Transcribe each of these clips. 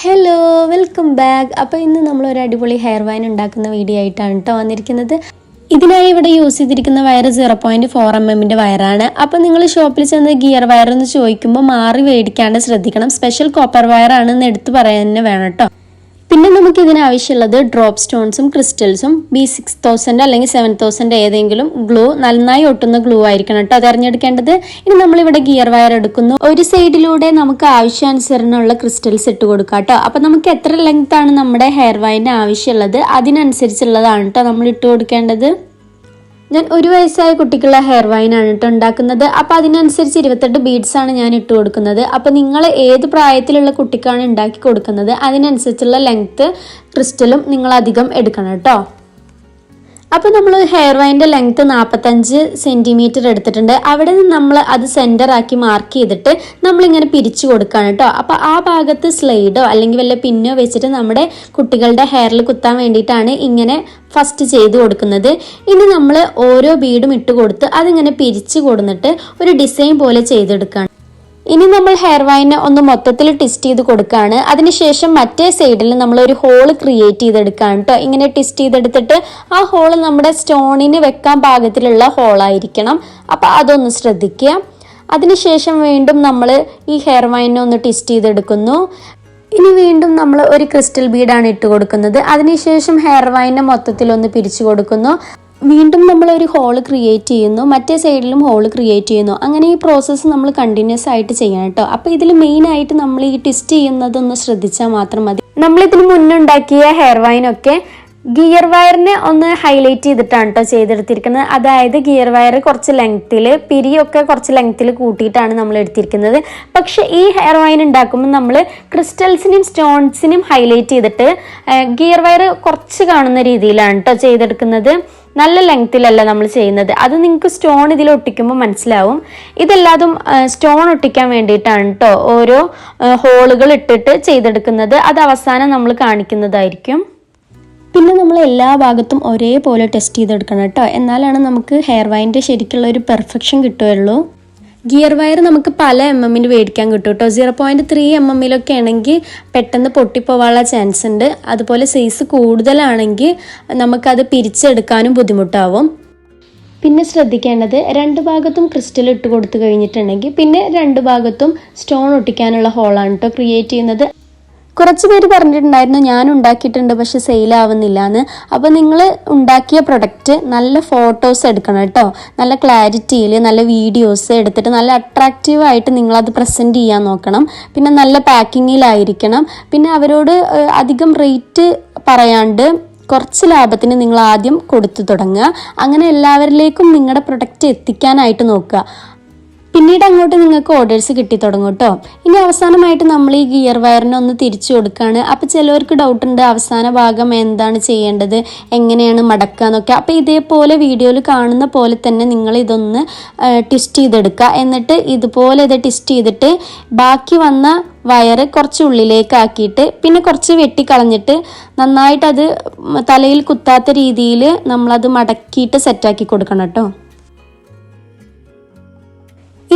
Hello welcome back അപ്പോൾ ഇന്ന് നമ്മൾ ഒരു അടിപൊളി ഹെയർ വൈൻ ഉണ്ടാക്കുന്ന വീഡിയോ ആയിട്ടാണ് കേട്ടോ വന്നിരിക്കുന്നത്. ഇതിനായി ഇവിടെ യൂസ് ചെയ്തിരിക്കുന്ന wire zero point four M എമ്മിന്റെ വയറാണ് അപ്പോൾ നിങ്ങൾ ഷോപ്പിൽ ചെന്ന് ഗിയർ വയർ എന്ന് ചോദിക്കുമ്പോൾ മാറി മേടിക്കാണ്ട് ശ്രദ്ധിക്കണം. സ്പെഷ്യൽ കോപ്പർ വയർ ആണെന്ന് എടുത്തു പറയാൻ തന്നെ വേണം കേട്ടോ പിന്നെ നമുക്ക് ഇതിനാവശ്യമുള്ളത് ഡ്രോപ്പ് സ്റ്റോൺസും ക്രിസ്റ്റൽസും ബി സിക്സ് തൗസൻഡ് അല്ലെങ്കിൽ സെവൻ തൗസൻഡ് ഏതെങ്കിലും ഗ്ലൂ നന്നായി ഒട്ടുന്ന ഗ്ലൂ ആയിരിക്കണം കേട്ടോ. തിരഞ്ഞെടുക്കേണ്ടത് ഇനി നമ്മളിവിടെ ഗിയർ വയർ എടുക്കുന്നു. ഒരു സൈഡിലൂടെ നമുക്ക് ആവശ്യാനുസരണമുള്ള ക്രിസ്റ്റൽസ് ഇട്ട് കൊടുക്കാം കേട്ടോ. അപ്പം നമുക്ക് എത്ര ലെങ്ത് ആണ് നമ്മുടെ ഹെയർ വയറിന് ആവശ്യമുള്ളത്? അതിനനുസരിച്ചുള്ളതാണ് കേട്ടോ നമ്മൾ ഇട്ട് കൊടുക്കേണ്ടത്. ഞാൻ ഒരു വയസ്സായ കുട്ടിക്കുള്ള ഹെയർ വൈനാണ് കേട്ടോ ഉണ്ടാക്കുന്നത്. അപ്പോൾ അതിനനുസരിച്ച് ഇരുപത്തെട്ട് ആണ് ഞാൻ ഇട്ട് കൊടുക്കുന്നത്. അപ്പോൾ നിങ്ങൾ ഏത് പ്രായത്തിലുള്ള കുട്ടിക്കാണ് ഉണ്ടാക്കി കൊടുക്കുന്നത്? അതിനനുസരിച്ചുള്ള ലെങ്ത്ത് ക്രിസ്റ്റലും നിങ്ങൾ അധികം എടുക്കണം കേട്ടോ അപ്പോൾ നമ്മൾ ഹെയർ വൈന്റെ ലെങ്ത്ത് നാൽപ്പത്തഞ്ച് സെന്റിമീറ്റർ എടുത്തിട്ടുണ്ട്. അവിടെ നിന്ന് നമ്മൾ അത് സെന്റർ ആക്കി മാർക്ക് ചെയ്തിട്ട് നമ്മളിങ്ങനെ പിരിച്ചു കൊടുക്കുകയാണ് കേട്ടോ അപ്പോൾ ആ ഭാഗത്ത് സ്ലൈഡോ അല്ലെങ്കിൽ വല്ല പിന്നോ വെച്ചിട്ട് നമ്മുടെ കുട്ടികളുടെ ഹെയറിൽ കുത്താൻ വേണ്ടിയിട്ടാണ് ഇങ്ങനെ ഫസ്റ്റ് ചെയ്ത് കൊടുക്കുന്നത്. ഇനി നമ്മൾ ഓരോ ബീഡും ഇട്ട് കൊടുത്ത് അതിങ്ങനെ പിരിച്ചു കൊടുന്നിട്ട് ഒരു ഡിസൈൻ പോലെ ചെയ്തെടുക്കുകയാണ് ഇനി നമ്മൾ ഹെയർ വൈനെ ഒന്ന് മൊത്തത്തിൽ ട്വിസ്റ്റ് ചെയ്ത് കൊടുക്കുകയാണ് അതിനുശേഷം മറ്റേ സൈഡിൽ നമ്മൾ ഒരു ഹോൾ ക്രിയേറ്റ് ചെയ്തെടുക്കുകയാണ് കേട്ടോ ഇങ്ങനെ ടിസ്റ്റ് ചെയ്തെടുത്തിട്ട് ആ ഹോൾ നമ്മുടെ സ്റ്റോണിന് വെക്കാൻ പാകത്തിലുള്ള ഹോളായിരിക്കണം അപ്പോൾ അതൊന്ന് ശ്രദ്ധിക്കുക. അതിനുശേഷം വീണ്ടും നമ്മൾ ഈ ഹെയർ വൈനെ ഒന്ന് ടിസ്റ്റ് ചെയ്തെടുക്കുന്നു. ഇനി വീണ്ടും നമ്മൾ ഒരു ക്രിസ്റ്റൽ ബീഡാണ് ഇട്ട് കൊടുക്കുന്നത്. അതിനുശേഷം ഹെയർ വൈനെ മൊത്തത്തിൽ ഒന്ന് പിരിച്ചു കൊടുക്കുന്നു. വീണ്ടും നമ്മൾ ഒരു ഹോൾ ക്രിയേറ്റ് ചെയ്യുന്നു. മറ്റേ സൈഡിലും ഹോൾ ക്രിയേറ്റ് ചെയ്യുന്നു. അങ്ങനെ ഈ പ്രോസസ്സ് നമ്മൾ കണ്ടിന്യൂസ് ആയിട്ട് ചെയ്യണം കേട്ടോ. അപ്പോൾ ഇതിൽ മെയിൻ ആയിട്ട് നമ്മൾ ഈ ട്വിസ്റ്റ് ചെയ്യുന്നതൊന്ന് ശ്രദ്ധിച്ചാൽ മാത്രം മതി. നമ്മളിതിന് മുന്നുണ്ടാക്കിയ ഹെയർ വൈനൊക്കെ ഗിയർ വയറിനെ ഒന്ന് ഹൈലൈറ്റ് ചെയ്തിട്ടാണ് കേട്ടോ ചെയ്തെടുത്തിരിക്കുന്നത്. അതായത് ഗിയർ വയർ കുറച്ച് ലെങ്ത്തിൽ പിരിയൊക്കെ കുറച്ച് ലെങ്ത്തിൽ കൂട്ടിയിട്ടാണ് നമ്മൾ എടുത്തിരിക്കുന്നത്. പക്ഷെ ഈ ഹെയർ ഓയിൽ ഉണ്ടാക്കുമ്പോൾ നമ്മൾ ക്രിസ്റ്റൽസിനും സ്റ്റോൺസിനും ഹൈലൈറ്റ് ചെയ്തിട്ട് ഗിയർ വയർ കുറച്ച് കാണുന്ന രീതിയിലാണ് കേട്ടോ ചെയ്തെടുക്കുന്നത്. നല്ല ലെങ്ത്തിലല്ല നമ്മൾ ചെയ്യുന്നത്. അത് നിങ്ങൾക്ക് സ്റ്റോൺ ഇതിൽ ഒട്ടിക്കുമ്പോൾ മനസ്സിലാവും. ഇതെല്ലാതും സ്റ്റോൺ ഒട്ടിക്കാൻ വേണ്ടിയിട്ടാണ് കേട്ടോ ഓരോ ഹോളുകൾ ഇട്ടിട്ട് ചെയ്തെടുക്കുന്നത്. അത് അവസാനം നമ്മൾ കാണിക്കുന്നതായിരിക്കും. പിന്നെ നമ്മൾ എല്ലാ ഭാഗത്തും ഒരേപോലെ ടെസ്റ്റ് ചെയ്തെടുക്കണം കേട്ടോ. എന്നാലാണ് നമുക്ക് ഹെയർ വൈന്റെ ശരിക്കുള്ള ഒരു പെർഫെക്ഷൻ കിട്ടുകയുള്ളൂ. ഗിയർ വയർ നമുക്ക് പല എം എമ്മിന് മേടിക്കാൻ കിട്ടും കേട്ടോ. സീറോ പോയിന്റ് ത്രീ എം എമ്മിലൊക്കെ ആണെങ്കിൽ പെട്ടെന്ന് പൊട്ടിപ്പോവാനുള്ള ചാൻസ് ഉണ്ട്. അതുപോലെ സൈസ് കൂടുതലാണെങ്കിൽ നമുക്കത് പിരിച്ചെടുക്കാനും ബുദ്ധിമുട്ടാവും. പിന്നെ ശ്രദ്ധിക്കേണ്ടത് രണ്ട് ഭാഗത്തും ക്രിസ്റ്റൽ ഇട്ട് കൊടുത്തു കഴിഞ്ഞിട്ടുണ്ടെങ്കിൽ പിന്നെ രണ്ട് ഭാഗത്തും സ്റ്റോൺ ഒട്ടിക്കാനുള്ള ഹോളാണ് കേട്ടോ. ക്രിയേറ്റ് ചെയ്യുന്നത്. കുറച്ച് പേര് പറഞ്ഞിട്ടുണ്ടായിരുന്നു ഞാൻ ഉണ്ടാക്കിയിട്ടുണ്ട് പക്ഷെ സെയിൽ ആവുന്നില്ല എന്ന് അപ്പോൾ നിങ്ങൾ ഉണ്ടാക്കിയ പ്രൊഡക്റ്റ് നല്ല ഫോട്ടോസ് എടുക്കണം കേട്ടോ. നല്ല ക്ലാരിറ്റിയിൽ നല്ല വീഡിയോസ് എടുത്തിട്ട് നല്ല അട്രാക്റ്റീവ് ആയിട്ട് നിങ്ങളത് പ്രസന്റ് ചെയ്യാൻ നോക്കണം. പിന്നെ നല്ല പാക്കിങ്ങിലായിരിക്കണം പിന്നെ അവരോട് അധികം റേറ്റ് പറയാണ്ട് കുറച്ച് ലാഭത്തിന് നിങ്ങൾ ആദ്യം കൊടുത്തു തുടങ്ങുക. അങ്ങനെ എല്ലാവരിലേക്കും നിങ്ങളുടെ പ്രൊഡക്റ്റ് എത്തിക്കാനായിട്ട് നോക്കുക. പിന്നീട് അങ്ങോട്ട് നിങ്ങൾക്ക് ഓർഡേഴ്സ് കിട്ടി തുടങ്ങും കേട്ടോ ഇനി അവസാനമായിട്ട് നമ്മൾ ഈ ഗിയർ വയറിനെ ഒന്ന് തിരിച്ചു കൊടുക്കുകയാണ് അപ്പോൾ ചിലവർക്ക് ഡൗട്ട് ഉണ്ട് അവസാന ഭാഗം എന്താണ് ചെയ്യേണ്ടത് എങ്ങനെയാണ് മടക്കുക എന്നൊക്കെ. അപ്പോൾ ഇതേപോലെ വീഡിയോയിൽ കാണുന്ന പോലെ തന്നെ നിങ്ങൾ ഇതൊന്ന് ട്വിസ്റ്റ് ചെയ്തെടുക്കുക എന്നിട്ട് ഇതുപോലെ ഇത് ട്വിസ്റ്റ് ചെയ്തിട്ട് ബാക്കി വന്ന വയറ് കുറച്ച് ഉള്ളിലേക്ക് ആക്കിയിട്ട് പിന്നെ കുറച്ച് വെട്ടിക്കളഞ്ഞിട്ട് നന്നായിട്ട് അത് തലയിൽ കുത്താത്ത രീതിയിൽ നമ്മളത് മടക്കിയിട്ട് സെറ്റാക്കി കൊടുക്കണം കേട്ടോ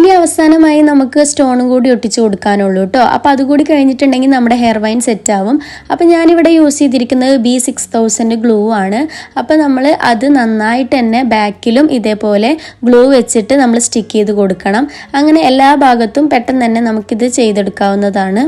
ഇനി അവസാനമായി നമുക്ക് സ്റ്റോണും കൂടി ഒട്ടിച്ചു കൊടുക്കാനുള്ളൂ കേട്ടോ. അപ്പോൾ അതുകൂടി കഴിഞ്ഞിട്ടുണ്ടെങ്കിൽ നമ്മുടെ ഹെയർ വൈൻ സെറ്റ് ആവും അപ്പോൾ ഞാനിവിടെ യൂസ് ചെയ്തിരിക്കുന്നത് ബി സിക്സ് തൗസൻഡ് ഗ്ലൂ ആണ്. അപ്പോൾ നമ്മൾ അത് നന്നായിട്ട് തന്നെ ബാക്കിലും ഇതേപോലെ ഗ്ലൂ വെച്ചിട്ട് നമ്മൾ സ്റ്റിക്ക് ചെയ്ത് കൊടുക്കണം. അങ്ങനെ എല്ലാ ഭാഗത്തും പെട്ടെന്ന് തന്നെ നമുക്കിത് ചെയ്തെടുക്കാവുന്നതാണ്.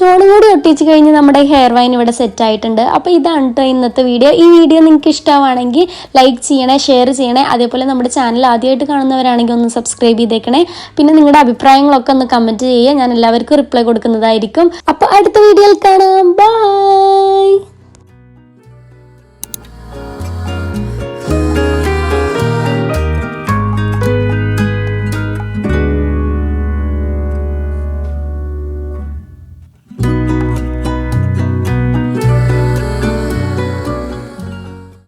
സ്റ്റോൺ കൂടി ഒട്ടിച്ച് കഴിഞ്ഞ് നമ്മുടെ ഹെയർ വൈൻ ഇവിടെ സെറ്റ് ആയിട്ടുണ്ട്. അപ്പോൾ ഇതാണ് കേട്ടോ ഇന്നത്തെ വീഡിയോ ഈ വീഡിയോ നിങ്ങൾക്ക് ഇഷ്ടമാണെങ്കിൽ ലൈക്ക് ചെയ്യണേ ഷെയർ ചെയ്യണേ അതേപോലെ നമ്മുടെ ചാനൽ ആദ്യമായിട്ട് കാണുന്നവരാണെങ്കിൽ ഒന്ന് സബ്സ്ക്രൈബ് ചെയ്തേക്കണേ. പിന്നെ നിങ്ങളുടെ അഭിപ്രായങ്ങളൊക്കെ ഒന്ന് കമന്റ് ചെയ്യുക. ഞാൻ എല്ലാവർക്കും റിപ്ലൈ കൊടുക്കുന്നതായിരിക്കും. അപ്പോൾ അടുത്ത വീഡിയോയിൽ കാണാം.